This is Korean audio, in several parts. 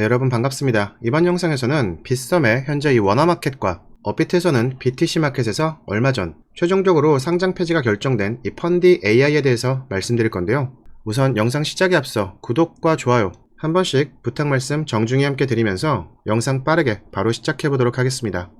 네, 여러분 반갑습니다. 이번 영상에서는 빗썸의 현재 이 원화마켓과 업비트에서는 BTC 마켓에서 얼마 전 최종적으로 상장 폐지가 결정된 이 펀디 AI에 대해서 말씀드릴 건데요. 우선 영상 시작에 앞서 구독과 좋아요 한 번씩 부탁 말씀 정중히 함께 드리면서 영상 빠르게 바로 시작해 보도록 하겠습니다.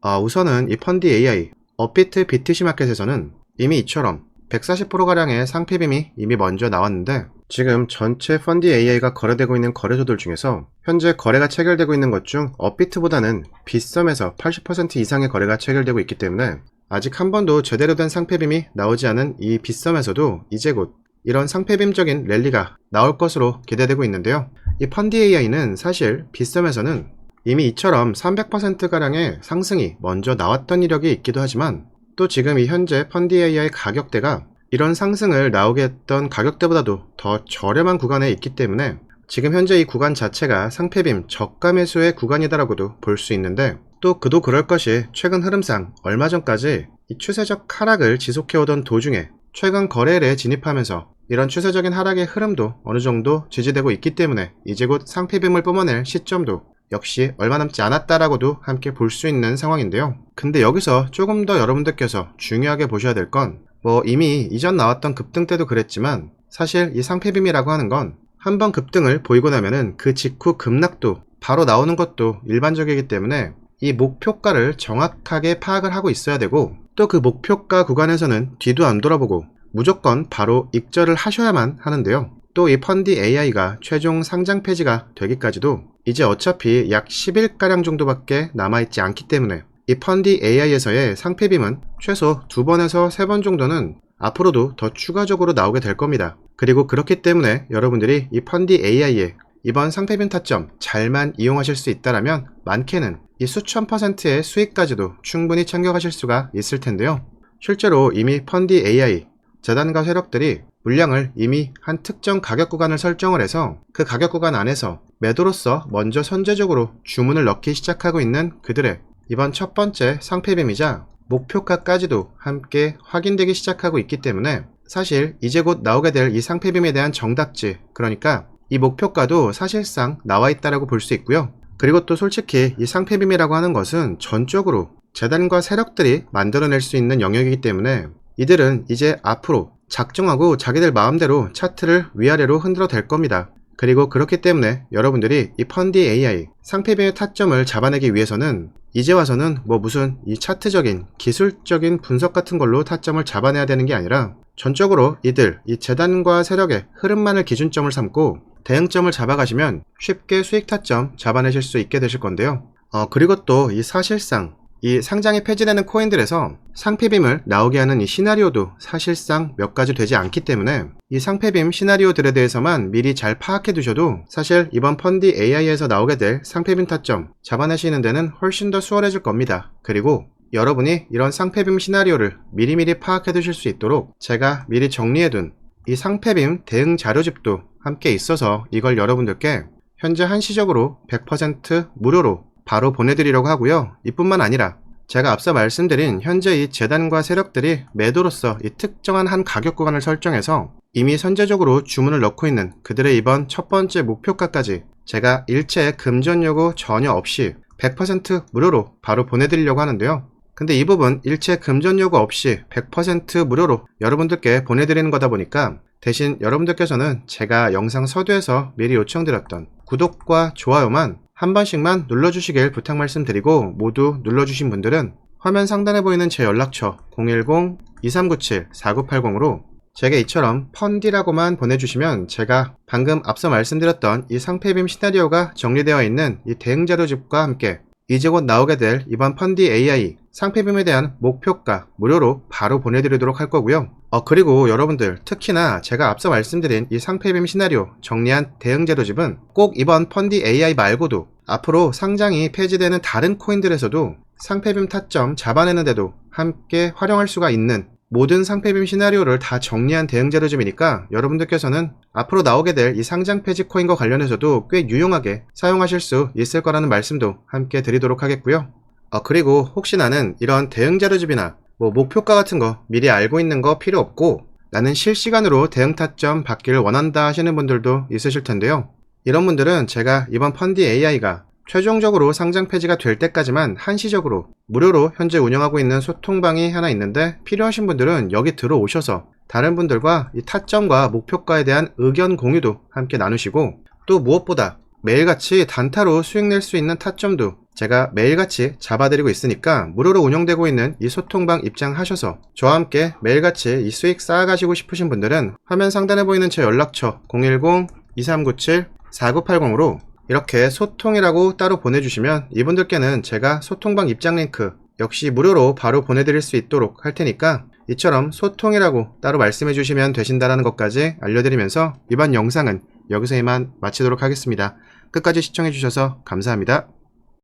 아, 우선은 이 펀디 AI, 업비트 BTC 마켓에서는 이미 이처럼 140%가량의 상피빔이 이미 먼저 나왔는데 지금 전체 펀디 AI가 거래되고 있는 거래소들 중에서 현재 거래가 체결되고 있는 것 중 업비트보다는 빗썸에서 80% 이상의 거래가 체결되고 있기 때문에 아직 한 번도 제대로 된 상패빔이 나오지 않은 이 빗썸에서도 이제 곧 이런 상패빔적인 랠리가 나올 것으로 기대되고 있는데요. 이 펀디 AI는 사실 빗썸에서는 이미 이처럼 300%가량의 상승이 먼저 나왔던 이력이 있기도 하지만 또 지금 이 현재 펀디 AI 가격대가 이런 상승을 나오게 했던 가격대보다도 더 저렴한 구간에 있기 때문에 지금 현재 이 구간 자체가 상패빔 저가 매수의 구간이다라고도 볼 수 있는데 또 그도 그럴 것이 최근 흐름상 얼마 전까지 이 추세적 하락을 지속해오던 도중에 최근 거래일에 진입하면서 이런 추세적인 하락의 흐름도 어느 정도 지지되고 있기 때문에 이제 곧 상패빔을 뿜어낼 시점도 역시 얼마 남지 않았다라고도 함께 볼 수 있는 상황인데요. 근데 여기서 조금 더 여러분들께서 중요하게 보셔야 될 건 뭐 이미 이전 나왔던 급등 때도 그랬지만 사실 이 상패빔이라고 하는 건 한번 급등을 보이고 나면은 그 직후 급락도 바로 나오는 것도 일반적이기 때문에 이 목표가를 정확하게 파악을 하고 있어야 되고 또 그 목표가 구간에서는 뒤도 안 돌아보고 무조건 바로 익절을 하셔야만 하는데요. 또 이 펀디 AI가 최종 상장 폐지가 되기까지도 이제 어차피 약 10일가량 정도밖에 남아있지 않기 때문에 이 펀디 AI에서의 상패빔은 최소 두 번에서 세 번 정도는 앞으로도 더 추가적으로 나오게 될 겁니다. 그리고 그렇기 때문에 여러분들이 이 펀디 AI의 이번 상패빔 타점 잘만 이용하실 수 있다라면 많게는 이 수천 퍼센트의 수익까지도 충분히 챙겨가실 수가 있을 텐데요. 실제로 이미 펀디 AI 재단과 세력들이 물량을 이미 한 특정 가격 구간을 설정을 해서 그 가격 구간 안에서 매도로서 먼저 선제적으로 주문을 넣기 시작하고 있는 그들의 이번 첫 번째 상패빔이자 목표가까지도 함께 확인되기 시작하고 있기 때문에 사실 이제 곧 나오게 될 이 상패빔에 대한 정답지 그러니까 이 목표가도 사실상 나와 있다라고 볼 수 있고요. 그리고 또 솔직히 이 상패빔이라고 하는 것은 전적으로 재단과 세력들이 만들어낼 수 있는 영역이기 때문에 이들은 이제 앞으로 작정하고 자기들 마음대로 차트를 위아래로 흔들어 댈 겁니다. 그리고 그렇기 때문에 여러분들이 이 펀디 AI 상패빔의 타점을 잡아내기 위해서는 이제 와서는 뭐 무슨 이 차트적인 기술적인 분석 같은 걸로 타점을 잡아내야 되는 게 아니라 전적으로 이들 이 재단과 세력의 흐름만을 기준점을 삼고 대응점을 잡아가시면 쉽게 수익 타점 잡아내실 수 있게 되실 건데요. 어, 그리고 또 이 사실상 이 상장이 폐지되는 코인들에서 상패빔을 나오게 하는 이 시나리오도 사실상 몇 가지 되지 않기 때문에 이 상패빔 시나리오들에 대해서만 미리 잘 파악해 두셔도 사실 이번 펀디 AI에서 나오게 될 상패빔 타점 잡아내시는 데는 훨씬 더 수월해질 겁니다. 그리고 여러분이 이런 상패빔 시나리오를 미리미리 파악해 두실 수 있도록 제가 미리 정리해 둔 이 상패빔 대응 자료집도 함께 있어서 이걸 여러분들께 현재 한시적으로 100% 무료로 바로 보내드리려고 하고요. 이뿐만 아니라 제가 앞서 말씀드린 현재 이 재단과 세력들이 매도로서 이 특정한 한 가격 구간을 설정해서 이미 선제적으로 주문을 넣고 있는 그들의 이번 첫 번째 목표가까지 제가 일체 금전 요구 전혀 없이 100% 무료로 바로 보내드리려고 하는데요. 근데 이 부분 일체 금전 요구 없이 100% 무료로 여러분들께 보내드리는 거다 보니까 대신 여러분들께서는 제가 영상 서두에서 미리 요청드렸던 구독과 좋아요만 한 번씩만 눌러주시길 부탁 말씀드리고 모두 눌러주신 분들은 화면 상단에 보이는 제 연락처 010-2397-4980으로 제게 이처럼 펀디라고만 보내주시면 제가 방금 앞서 말씀드렸던 이 상패빔 시나리오가 정리되어 있는 이 대응 자료집과 함께 이제 곧 나오게 될 이번 펀디 AI 상패빔에 대한 목표가 무료로 바로 보내드리도록 할 거고요. 어, 그리고 여러분들 특히나 제가 앞서 말씀드린 이 상패빔 시나리오 정리한 대응 자료집은 꼭 이번 펀디 AI 말고도 앞으로 상장이 폐지되는 다른 코인들에서도 상패빔 타점 잡아내는데도 함께 활용할 수가 있는 모든 상패빔 시나리오를 다 정리한 대응 자료집이니까 여러분들께서는 앞으로 나오게 될 이 상장 폐지 코인과 관련해서도 꽤 유용하게 사용하실 수 있을 거라는 말씀도 함께 드리도록 하겠고요. 어, 그리고 혹시 나는 이런 대응 자료집이나 뭐 목표가 같은 거 미리 알고 있는 거 필요 없고 나는 실시간으로 대응 타점 받기를 원한다 하시는 분들도 있으실 텐데요. 이런 분들은 제가 이번 펀디 AI가 최종적으로 상장 폐지가 될 때까지만 한시적으로 무료로 현재 운영하고 있는 소통방이 하나 있는데 필요하신 분들은 여기 들어오셔서 다른 분들과 이 타점과 목표가에 대한 의견 공유도 함께 나누시고 또 무엇보다 매일같이 단타로 수익 낼 수 있는 타점도 제가 매일같이 잡아드리고 있으니까 무료로 운영되고 있는 이 소통방 입장하셔서 저와 함께 매일같이 이 수익 쌓아가시고 싶으신 분들은 화면 상단에 보이는 제 연락처 010-2397-4980으로 이렇게 소통이라고 따로 보내주시면 이분들께는 제가 소통방 입장 링크 역시 무료로 바로 보내드릴 수 있도록 할 테니까 이처럼 소통이라고 따로 말씀해 주시면 되신다라는 것까지 알려드리면서 이번 영상은 여기서 이만 마치도록 하겠습니다. 끝까지 시청해 주셔서 감사합니다.